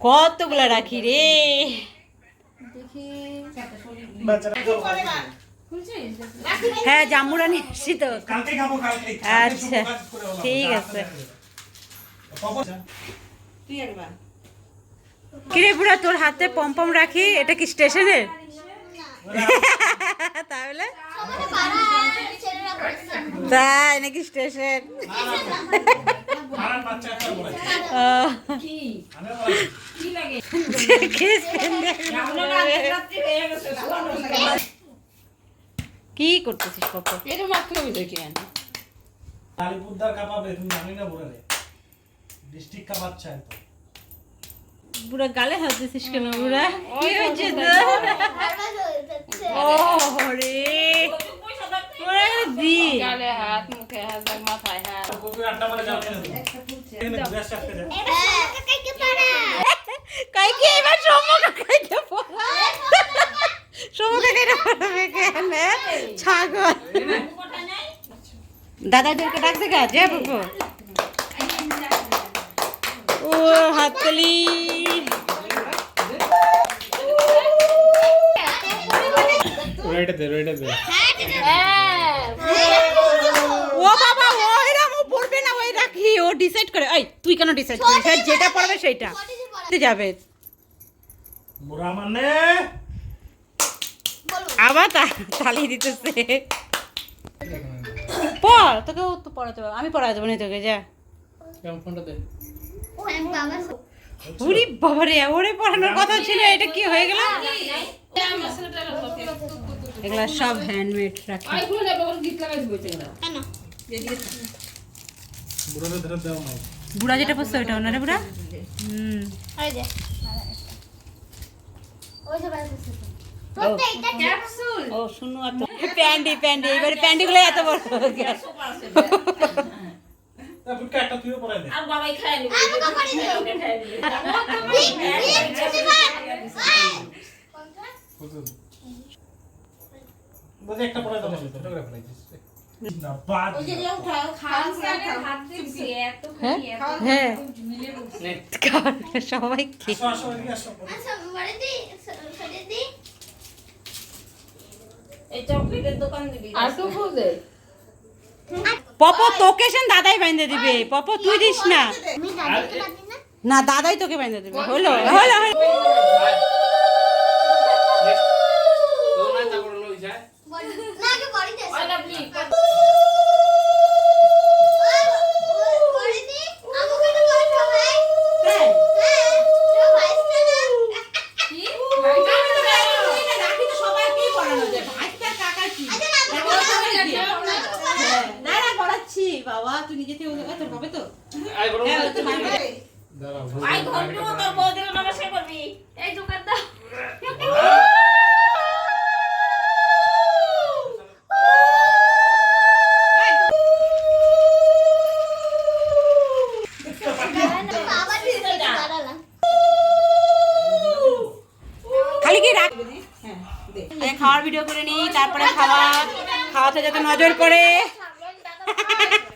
কতগুলো রাখি রে? হ্যাঁ জাম্বুরা নিয়ে এসছি তো আচ্ছা, ঠিক আছে। কিরে বুড়া তোর হাতে পম্পম রাখি? এটা কি স্টেশনের? তাহলে? তাই নাকি স্টেশন? কি? করতেছিস আলিপুরদার কাবাবে তুমি জানি না বলে ডিস্ট্রিক্ট কাবাব চাই বুড়া গালে হাত দিছিস কেন বুড়া? কি হয়েছে ও রে ওরে দি। গালে হাত মুখে হাত মাথায় হাত। কাইকে এবার সমুখ কাইকে পড়া। সমুখ কাইকে পড়াবে কেন? ছাগল। দাদাদেরকে ডাক দেখা যে বাবু? ও হাততালি। রয়েটা দে রয়েটা দে ও বাবা ও ও ডিসাইড করে এই তুই কেন ডিসাইড করিস? হ্যাঁ, যেটা পড়বে সেইটা। তুই যাবে। বুড়া মানে? আবার তা- তালি দিতেছে। পড় তোকে ও তো পড়াতে পারবে। আমি পড়াতে পারি তোকে যা। কেমন ফোনটা দে? উরি বাবারে ওরে পড়ানোর কথা ছিল এটা কি হয়ে গেল? এগুলা সব হ্যান্ডমেড রাখি। বুড়া যেটা পড়ছে ওইটা না রে বুড়া হুম ও শুনো আর তো প্যান্ডি প্যান্ডি এবারে প্যান্ডি গুলো এত বড় হয়ে একটা পড়াই দাও সবাই পপ তোকে সেন দাদাই বাইন্ধে দিবে। পপ তুই দিস না। না। দাদাই তোকে বাইন্ধে দিবে। হলো হলো হলো। না না করাচ্ছি বাবা তুই নিজে থেকে ওদের- তোর হবে তো হ্যাঁ, রাখ? আগে খাওয়ার ভিডিও করে নি তারপরে খাওয়া। খাওয়াতে যাতে নজর পড়ে।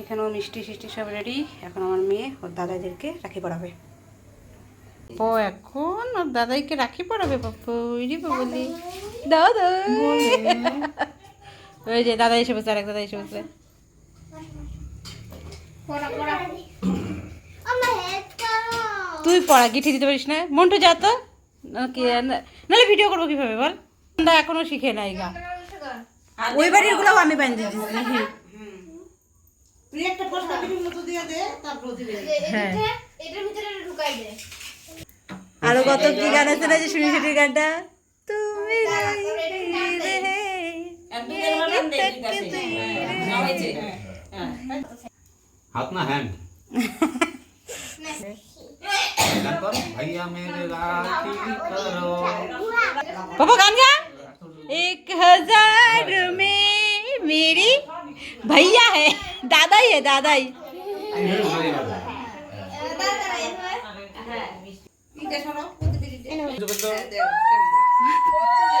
এখানেও মিষ্টি সিষ্টি সব রেডি এখন আমার মেয়ে ওর দাদাদেরকে রাখি পড়াবে। ও এখন ওর দাদাইকে রাখি পড়াবে পাপ্পু ইরি বলি দাদা ওই যে দাদা এসে বসে আরেক দাদা এসে বসে। তুই পড়া গিঠি দিতে পারিস না। মন্টু যা তো। নাহলে ভিডিও করব কীভাবে বল। এখনও শিখে নাই গা। ওই বাড়ির গুলোও আমি বানিয়ে হ্যাঁ। এটার ভিতরে ঢুকাই দে। আরও কত কি গান আছে না যে শুনি শুনি গানটা? তুমি তারপরে এটা রইলে। একদম ঠিক আছে। एक हज़ार में मेरी भैया है दादा ही है। दादा ही।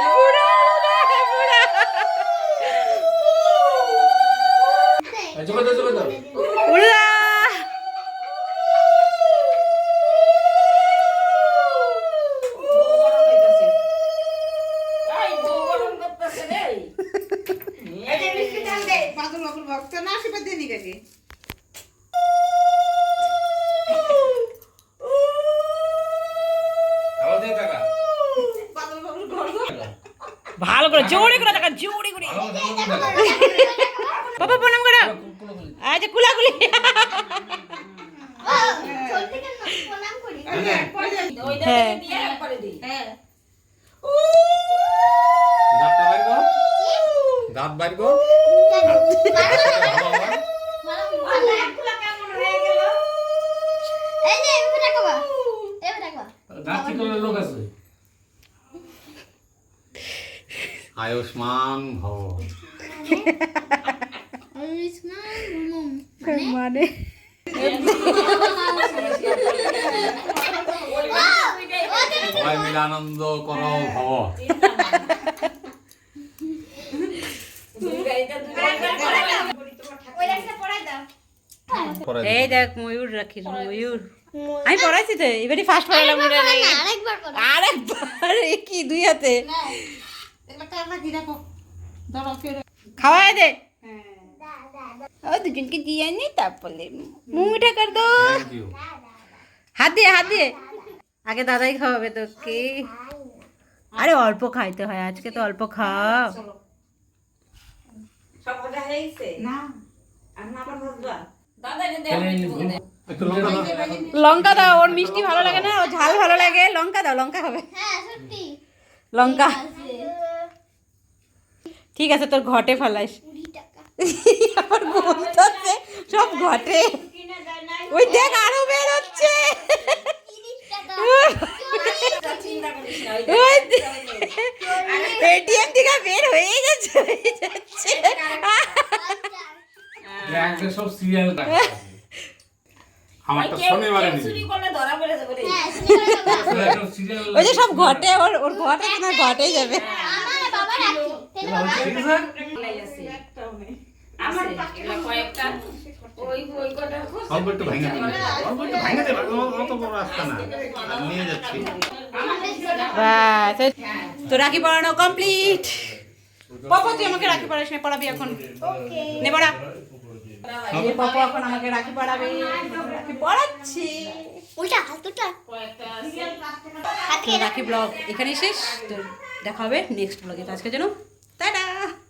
पूरा उड़ा। করে জোরে করে দেখা জোরে করে। বাবা প্রণাম করো। আচ্ছা কুলাকুলি। হ্যাঁ। বাইর কর। দাঁত বাইর কর আয়ুষ্মান ভব মানে? সবাই মিলে আনন্দ করো ভব। এই দেখ ময়ূর রাখিস ময়ূর। আমি পড়াইছি তো এবারই ফার্স্ট পড়ালাম মনে আরেকবার এ কি দুই হাতে। খাওয়াই দে। ও দুজনকে দিয়ে নি তারপরে মুখ মিঠা কর দো হাত দিয়ে হাত দিয়ে আগে দাদাই খাওয়াবে তোকে। আরে অল্প খাইতে হয় আজকে তো অল্প খাও। লঙ্কা দাও। লঙ্কা দাও ওর মিষ্টি ভালো লাগে না ও ঝাল ভালো লাগে। লঙ্কা দাও লঙ্কা খাবে লঙ্কা। ঠিক আছে তোর ঘটে ফেলাইস। আবার বলতেছে সব ঘটে। ওই দেখ আরও বের হচ্ছে এটিএম থেকে বের হয়ে হয়ে সব সিরিয়াল যাবে রে। সিরিয়াল ওই যে সব ঘটে ওর ওর ঘটে ঘটেই যাবে। তো রাখি পড়ানো কমপ্লিট। পপো তুই আমাকে রাখি পড়াস নে পড়াবি এখন। নে পড়া। এই পপো এখন আমাকে রাখি পড়াবে। রাখি পড়াচ্ছি। উল্টা হাতটা। তো রাখি ব্লগ এখানেই শেষ। তো দেখা হবে নেক্সট ব্লগে। আজকে জন্য Ta-da!